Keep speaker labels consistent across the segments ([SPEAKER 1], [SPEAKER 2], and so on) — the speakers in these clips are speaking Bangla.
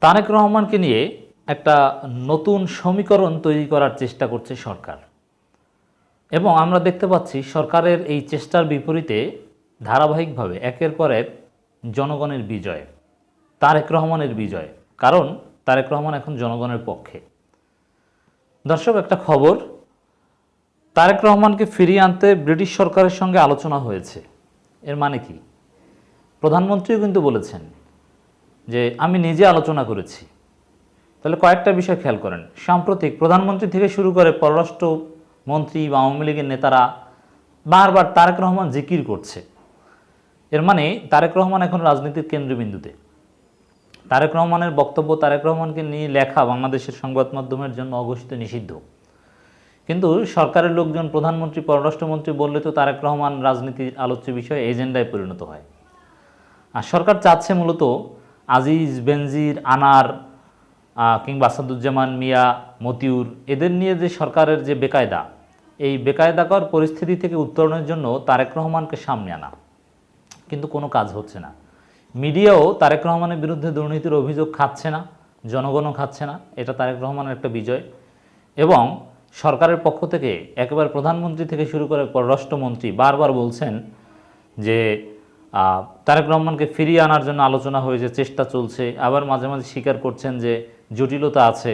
[SPEAKER 1] তারেক রহমানকে নিয়ে একটা নতুন সমীকরণ তৈরি করার চেষ্টা করছে সরকার। এবং আমরা দেখতে পাচ্ছি সরকারের এই চেষ্টার বিপরীতে ধারাবাহিকভাবে একের পর এক জনগণের বিজয়, তারেক রহমানের বিজয়, কারণ তারেক রহমান এখন জনগণের পক্ষে। দর্শক, একটা খবর, তারেক রহমানকে ফিরিয়ে আনতে ব্রিটিশ সরকারের সঙ্গে আলোচনা হয়েছে। এর মানে কি? প্রধানমন্ত্রীও কিন্তু বলেছেন যে আমি নিজে আলোচনা করেছি। তাহলে কয়েকটা বিষয় খেয়াল করেন। সাম্প্রতিক প্রধানমন্ত্রী থেকে শুরু করে পররাষ্ট্র মন্ত্রী বা আওয়ামী লীগের নেতারা বারবার তারেক রহমান জিকির করছে। এর মানে তারেক রহমান এখন রাজনীতির কেন্দ্রবিন্দুতে। তারেক রহমানের বক্তব্য তারেক রহমানকে নিয়ে লেখা বাংলাদেশের সংবাদ মাধ্যমের জন্য অঘোষিত নিষিদ্ধ। কিন্তু সরকারের লোকজন, প্রধানমন্ত্রী, পররাষ্ট্রমন্ত্রী বললে তো তারেক রহমান রাজনীতির আলোচ্য বিষয়ে এজেন্ডায় পরিণত হয়। আর সরকার চাচ্ছে মূলত আজিজ বেনজির, আনার কিংবা আসাদুজ্জামান, মিয়া, মতিউর, এদের নিয়ে যে সরকারের যে বেকায়দা, এই বেকায়দাকর পরিস্থিতি থেকে উত্তরণের জন্য তারেক রহমানকে সামনে আনা। কিন্তু কোনো কাজ হচ্ছে না। মিডিয়াও তারেক রহমানের বিরুদ্ধে দুর্নীতির অভিযোগ খাচ্ছে না, জনগণও খাচ্ছে না, এটা তারেক রহমানের একটা বিজয়। এবং সরকারের পক্ষ থেকে একেবারে প্রধানমন্ত্রী থেকে শুরু করে পররাষ্ট্রমন্ত্রী বারবার বলছেন যে তারেক রহমানকে ফিরিয়ে আনার জন্য আলোচনা হয়েছে চেষ্টা চলছে, আবার মাঝে মাঝে স্বীকার করছেন যে জটিলতা আছে।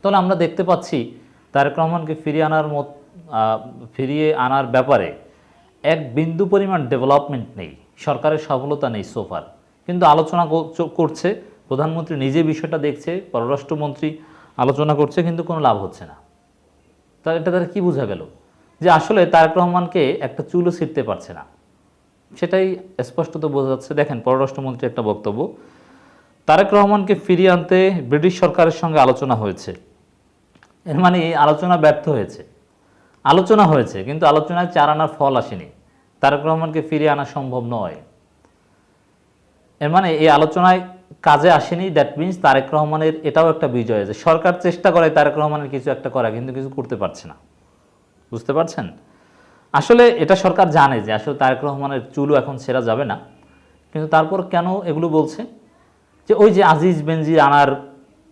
[SPEAKER 1] তাহলে আমরা দেখতে পাচ্ছি তারেক রহমানকে ফিরিয়ে আনার মত ফিরিয়ে আনার ব্যাপারে এক বিন্দু পরিমাণ ডেভেলপমেন্ট নেই, সরকারের সফলতা নেই সোফার কিন্তু আলোচনা করছে, প্রধানমন্ত্রী নিজে বিষয়টা দেখছে, পররাষ্ট্রমন্ত্রী আলোচনা করছে, কিন্তু কোনো লাভ হচ্ছে না। তা, এটা তারা কী বোঝা গেল? যে আসলে তারেক রহমানকে একটা চুলও ছিঁড়তে পারছে না। সেটাই স্পষ্টত বোঝা যাচ্ছে। দেখেন পররাষ্ট্রমন্ত্রী একটা বক্তব্য। তারেক রহমানকে ফিরিয়ে আনতে ব্রিটিশ সরকারের সঙ্গে আলোচনা হয়েছে। এর মানে এই আলোচনা ব্যর্থ হয়েছে। আলোচনা হয়েছে, কিন্তু আলোচনায় চার আনার ফল আসেনি। তারেক রহমানকে ফিরিয়ে আনা সম্ভব নয়। এর মানে এই আলোচনায় কাজে আসেনি দ্যাট মিন্স তারেক রহমানের এটাও একটা বিজয় যে সরকার চেষ্টা করে তারেক রহমানের কিছু একটা করা, কিন্তু কিছু করতে পারছে না। বুঝতে পারছেন? আসলে এটা সরকার জানে যে আসলে তারেক রহমানের চুলও এখন ছেঁড়া যাবে না। কিন্তু তারপর কেন এগুলো বলছে? যে ওই যে আজিজ বেনজির আনার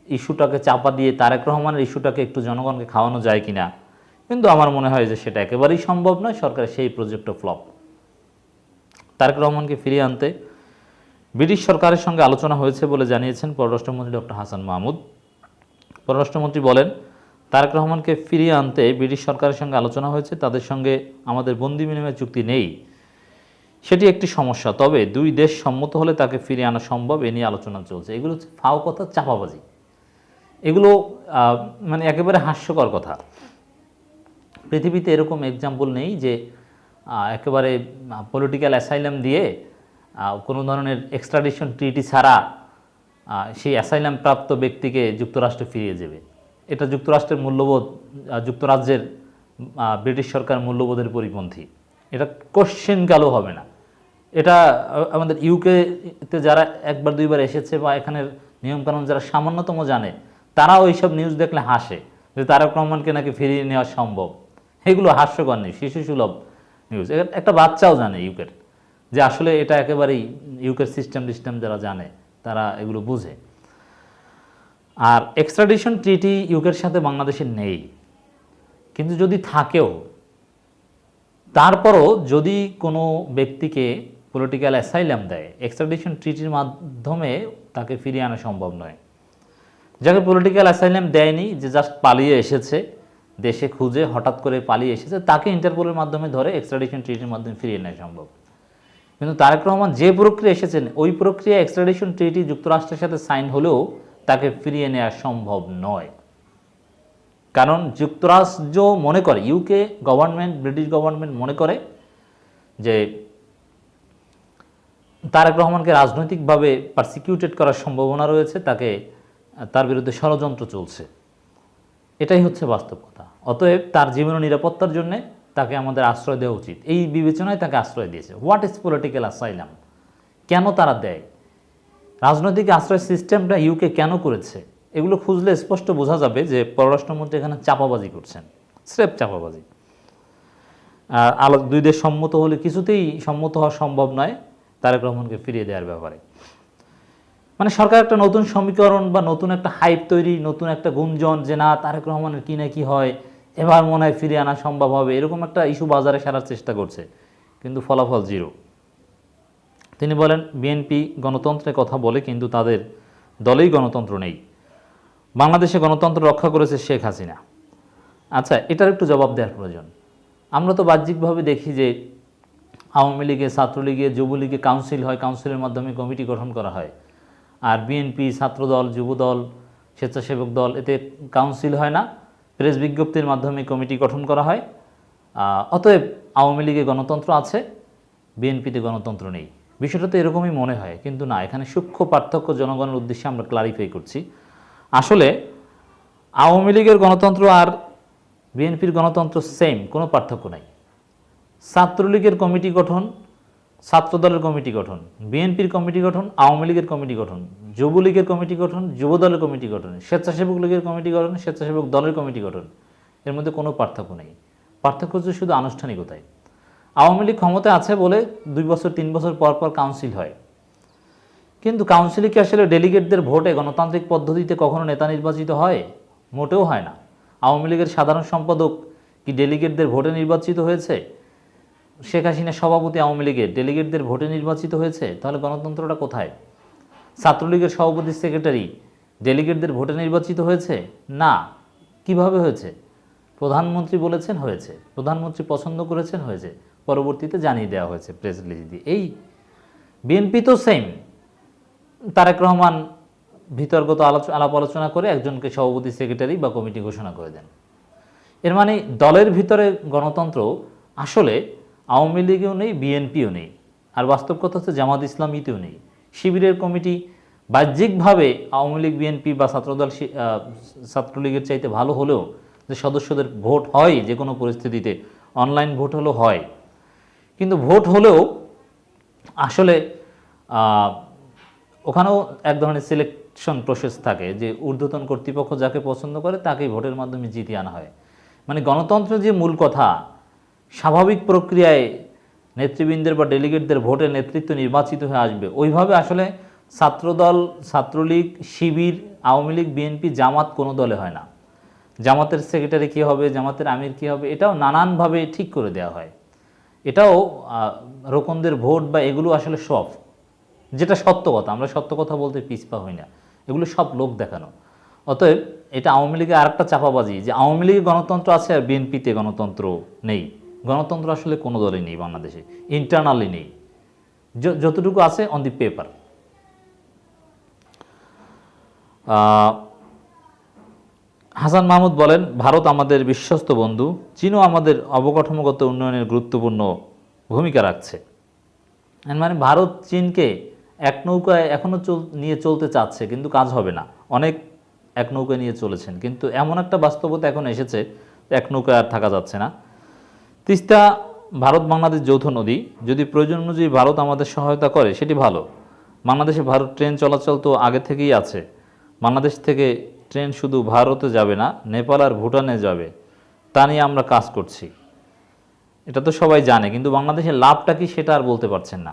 [SPEAKER 1] ইস্যুটাকে চাপা দিয়ে তারেক রহমানের ইস্যুটাকে একটু জনগণকে খাওয়ানো যায় কিনা? কিন্তু আমার মনে হয় যে সেটা একেবারেই সম্ভব নয়, সরকারের সেই প্রজেক্টও ফ্লপ। তারেক রহমানকে ফিরিয়ে আনতে ব্রিটিশ সরকারের সঙ্গে আলোচনা হয়েছে বলে জানিয়েছেন পররাষ্ট্রমন্ত্রী ডক্টর হাসান মাহমুদ। পররাষ্ট্রমন্ত্রী বলেন তারেক রহমানকে ফিরিয়ে আনতে ব্রিটিশ সরকারের সঙ্গে আলোচনা হয়েছে, তাদের সঙ্গে আমাদের বন্দি বিনিময় চুক্তি নেই। সেটি একটি সমস্যা, তবে দুই দেশ সম্মত হলে তাকে ফিরিয়ে আনা সম্ভব এ নিয়ে আলোচনা চলছে। এগুলো হচ্ছে ফাও কথা চাপাবাজি এগুলো মানে একেবারে হাস্যকর কথা। পৃথিবীতে এরকম এক্সাম্পল নেই যে একেবারে পলিটিক্যাল অ্যাসাইলাম দিয়ে কোনো ধরনের এক্সট্রাডিশন ট্রিটি ছাড়া সেই অ্যাসাইলাম প্রাপ্ত ব্যক্তিকে যুক্তরাষ্ট্রে ফিরিয়ে যাবে এটা যুক্তরাষ্ট্রের মূল্যবোধ যুক্তরাজ্যের ব্রিটিশ সরকার মূল্যবোধের পরিপন্থী। এটা কোশ্চেন কালো হবে না। এটা আমাদের ইউকেতে যারা একবার, দুইবার এসেছে বা এখানের নিয়মকানুন যারা সামান্যতম জানে তারা ওইসব নিউজ দেখলে হাসে যে তারক রহমানকে নাকি ফিরিয়ে নেওয়া সম্ভব। এগুলো হাস্যকর নেই শিশু সুলভ নিউজ একটা বাচ্চাও জানে ইউকের যে আসলে এটা একেবারেই ইউকের সিস্টেম টিস্টেম যারা জানে, তারা এগুলো বুঝে। আর এক্সট্রাডিশন ট্রিটি ইউকের সাথে বাংলাদেশের নেই। কিন্তু যদি থাকেও, তারপরও যদি কোনো ব্যক্তিকে পলিটিক্যাল অ্যাসাইলাম দেয় এক্সট্রাডিশন ট্রিটির মাধ্যমে তাকে ফিরিয়ে আনা সম্ভব নয়। যাকে পলিটিক্যাল অ্যাসাইলাম দেয়নি, যে জাস্ট পালিয়ে এসেছে, দেশে খুঁজে হঠাৎ করে পালিয়ে এসেছে, তাকে ইন্টারপোলের মাধ্যমে ধরে এক্সট্রাডিশন ট্রিটির মাধ্যমে ফিরিয়ে নেওয়া সম্ভব। কিন্তু তারেক রহমান যে প্রক্রিয়া এসেছেন, ওই প্রক্রিয়া এক্সট্রাডিশন ট্রিটি যুক্তরাষ্ট্রের সাথে সাইন হলেও তাকে ফিরিয়ে নেওয়া সম্ভব নয়। কারণ যুক্তরাষ্ট্র মনে করে ইউকে গভর্নমেন্ট ব্রিটিশ গভর্নমেন্ট মনে করে যে তারেক রহমানকে রাজনৈতিকভাবে পারসিকিউটেড করার সম্ভাবনা রয়েছে, তাকে, তার বিরুদ্ধে ষড়যন্ত্র চলছে। এটাই হচ্ছে বাস্তব কথা। অতএব তার জীবন নিরাপত্তার জন্য তাকে আমাদের আশ্রয় দেওয়া উচিত। এই বিবেচনায় তাকে আশ্রয় দিয়েছে। হোয়াট ইজ পলিটিক্যাল অ্যাসাইলাম কেন তারা দেয়? রাজনৈতিক আশ্রয় সিস্টেমটা ইউকে কেন করেছে? এগুলো খুঁজলে স্পষ্ট বোঝা যাবে যে পররাষ্ট্রমন্ত্রী এখানে চাপাবাজি করছেন, স্রেফ চাপাবাজি। আর আলো দুই দেশ সম্মত হলে কিছুতেই সম্মত হওয়া সম্ভব নয় তারেক রহমানকে ফিরিয়ে দেওয়ার ব্যাপারে। মানে সরকার একটা নতুন সমীকরণ বা নতুন একটা হাইপ তৈরি, নতুন একটা গুঞ্জন যে না, তারেক রহমানের কি না কি হয়, এবার মনে হয় ফিরিয়ে আনা সম্ভব হবে, এরকম একটা ইস্যু বাজারে সারার চেষ্টা করছে, কিন্তু ফলাফল জিরো তিনি বলেন, বিএনপি গণতন্ত্রের কথা বলে কিন্তু তাদের দলেই গণতন্ত্র নেই। বাংলাদেশে গণতন্ত্র রক্ষা করেছে শেখ হাসিনা। আচ্ছা এটার একটু জবাব দেওয়ার প্রয়োজন। আমরা তো বাহ্যিকভাবে দেখি যে আওয়ামী লীগে, ছাত্রলীগে, যুবলীগে কাউন্সিল হয়, কাউন্সিলের মাধ্যমে কমিটি গঠন করা হয়। আর বিএনপি, ছাত্রদল, যুবদল, স্বেচ্ছাসেবক দল, এতে কাউন্সিল হয় না, প্রেস বিজ্ঞপ্তির মাধ্যমে কমিটি গঠন করা হয়। অতএব আওয়ামী লীগে গণতন্ত্র আছে, বিএনপিতে গণতন্ত্র নেই। বিষয়টা তো এরকমই মনে হয়, কিন্তু না, এখানে সূক্ষ্ম পার্থক্য জনগণের উদ্দেশ্যে আমরা ক্লারিফাই করছি। আসলে আওয়ামী লীগের গণতন্ত্র আর বিএনপির গণতন্ত্র সেম কোনো পার্থক্য নাই। ছাত্রলীগের কমিটি গঠন, ছাত্রদলের কমিটি গঠন, বিএনপির কমিটি গঠন, আওয়ামী লীগের কমিটি গঠন, যুবলীগের কমিটি গঠন, যুবদলের কমিটি গঠন, স্বেচ্ছাসেবক লীগের কমিটি গঠন, স্বেচ্ছাসেবক দলের কমিটি গঠন, এর মধ্যে কোনো পার্থক্য নেই। পার্থক্য হচ্ছে শুধু আনুষ্ঠানিকতায়। আওয়ামী লীগ ক্ষমতায় আছে বলে দুই বছর, তিন বছর পর পর কাউন্সিল হয়। কিন্তু কাউন্সিলে কি আসলে ডেলিগেটদের ভোটে গণতান্ত্রিক পদ্ধতিতে কখনো নেতা নির্বাচিত হয়? মোটেও হয় না। আওয়ামী লীগের সাধারণ সম্পাদক কি ডেলিগেটদের ভোটে নির্বাচিত হয়েছে? শেখ হাসিনা সভাপতি আওয়ামী লীগের ডেলিগেটদের ভোটে নির্বাচিত হয়েছে? তাহলে গণতন্ত্রটা কোথায়? ছাত্রলীগের সভাপতি সেক্রেটারি ডেলিগেটদের ভোটে নির্বাচিত হয়েছে? না। কীভাবে হয়েছে? প্রধানমন্ত্রী বলেছেন হয়েছে। প্রধানমন্ত্রী পছন্দ করেছেন হয়েছে। পরবর্তীতে জানিয়ে দেওয়া হয়েছে প্রেস রিলিজ দিয়ে। এই বিএনপি তো সেম তারেক রহমান ভিতর্গত আলোচ- আলাপ আলোচনা করে একজনকে সভাপতি সেক্রেটারি বা কমিটি ঘোষণা করে দেন। এর মানে দলের ভিতরে গণতন্ত্র আসলে আওয়ামী লীগেও নেই বিএনপিও নেই। আর বাস্তব কথা হচ্ছে জামাত ইসলামীতেও নেই। শিবিরের কমিটি বাহ্যিকভাবে আওয়ামী লীগ বিএনপি বা ছাত্রদল ছাত্রলীগের চাইতে ভালো হলেও যে সদস্যদের ভোট হয় যে কোনো পরিস্থিতিতে অনলাইন ভোট হলেও হয়। কিন্তু ভোট হলেও আসলে ওখানেও এক ধরনের সিলেকশন প্রসেস থাকে যে ঊর্ধ্বতন কর্তৃপক্ষ যাকে পছন্দ করে তাকেই ভোটের মাধ্যমে জিতিয়ে আনা হয়। মানে গণতন্ত্র যে মূল কথা, স্বাভাবিক প্রক্রিয়ায় নেতৃবৃন্দের বা ডেলিগেটদের ভোটে নেতৃত্ব নির্বাচিত হয়ে আসবে। ওইভাবে আসলে ছাত্রদল, ছাত্রলীগ, শিবির, আওয়ামী লীগ বিএনপি জামাত কোনো দলে হয় না। জামাতের সেক্রেটারি কী হবে, জামাতের আমির কী হবে, এটাও নানানভাবে ঠিক করে দেওয়া হয়। এটাও রোকনদের ভোট বা এগুলো আসলে সব। যেটা সত্য কথা, আমরা সত্য কথা বলতে পিছপা হই না। এগুলো সব লোক দেখানো। অতএব এটা আওয়ামী লীগের আরেকটা চাপাবাজি যে আওয়ামী লীগে গণতন্ত্র আছে আর বিএনপিতে গণতন্ত্র নেই। গণতন্ত্র আসলে কোনো দলে নেই বাংলাদেশে। ইন্টারনালি নেই। যতটুকু আছে on the paper Hasan Mahmud বলেন, ভারত আমাদের বিশ্বস্ত বন্ধু। চীনও আমাদের অবকাঠামোগত উন্নয়নের গুরুত্বপূর্ণ ভূমিকা রাখছে। মানে ভারত চীনকে এক নৌকায় এখনও চল, নিয়ে চলতে চাচ্ছে, কিন্তু কাজ হবে না। অনেক এক নৌকায় নিয়ে চলেছেন, কিন্তু এমন একটা বাস্তবতা এখন এসেছে, এক নৌকায় আর থাকা যাচ্ছে না। তিস্তা ভারত বাংলাদেশ যৌথ নদী, যদি প্রয়োজন অনুযায়ী ভারত আমাদের সহায়তা করে, সেটি ভালো। বাংলাদেশে ভারত ট্রেন চলাচল তো আগে থেকেই আছে। বাংলাদেশ থেকে ট্রেন শুধু ভারতে যাবে না, নেপাল আর ভুটানে যাবে। তা নিয়ে আমরা কাজ করছি। এটা তো সবাই জানে, কিন্তু বাংলাদেশের লাভটা কি সেটা আর বলতে পারছেন না।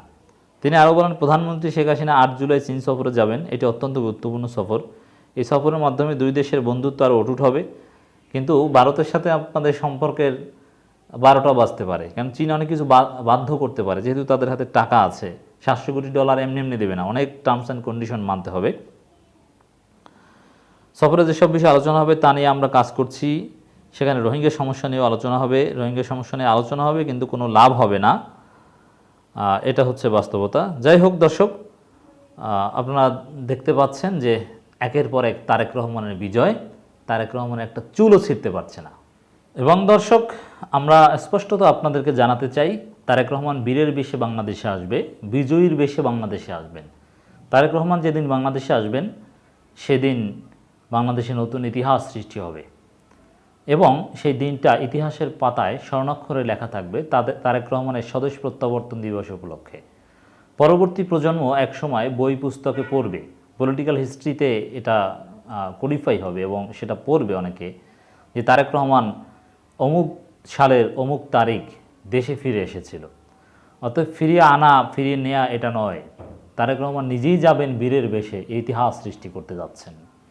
[SPEAKER 1] তিনি আরও বলেন, প্রধানমন্ত্রী শেখ হাসিনা আট জুলাই চীন সফরে যাবেন। এটি অত্যন্ত গুরুত্বপূর্ণ সফর। এই সফরের মাধ্যমে দুই দেশের বন্ধুত্ব আরও অটুট হবে। কিন্তু ভারতের সাথে আপনাদের সম্পর্কের বারোটা বাজতে পারে। কারণ চীন অনেক কিছু বাধ্য করতে পারে। যেহেতু তাদের হাতে টাকা আছে, সাতশো কোটি ডলার এমনি এমনি দেবে না। অনেক টার্মস অ্যান্ড কন্ডিশন মানতে হবে। সফরে যেসব বিষয়ে আলোচনা হবে তা নিয়ে আমরা কাজ করছি। সেখানে রোহিঙ্গা সমস্যা নিয়েও আলোচনা হবে। রোহিঙ্গা সমস্যা নিয়ে আলোচনা হবে, কিন্তু কোনো লাভ হবে না। এটা হচ্ছে বাস্তবতা। যাই হোক দর্শক আপনারা দেখতে পাচ্ছেন যে একের পর এক তারেক রহমানের বিজয়। তারেক রহমান একটা চুলও ছিঁড়তে পারছে না। এবং দর্শক, আমরা স্পষ্টত আপনাদেরকে জানাতে চাই, তারেক রহমান বীরের বেশে বাংলাদেশে আসবে, বিজয়ীর বেশে বাংলাদেশে আসবেন। তারেক রহমান যেদিন বাংলাদেশে আসবেন, সেদিন বাংলাদেশে নতুন ইতিহাস সৃষ্টি হবে। এবং সেই দিনটা ইতিহাসের পাতায় স্বর্ণাক্ষরে লেখা থাকবে তাদের তারেক রহমানের স্বদেশ প্রত্যাবর্তন দিবস উপলক্ষে। পরবর্তী প্রজন্ম একসময় বই পুস্তকে পড়বে। পলিটিক্যাল হিস্ট্রিতে এটা কোডিফাই হবে এবং সেটা পড়বে অনেকে যে তারেক রহমান অমুক সালের অমুক তারিখ দেশে ফিরে এসেছিল। অতএব ফিরিয়ে আনা, ফিরিয়ে নেওয়া এটা নয়। তারেক রহমান নিজেই যাবেন বীরের বেশে ইতিহাস সৃষ্টি করতে যাচ্ছেন।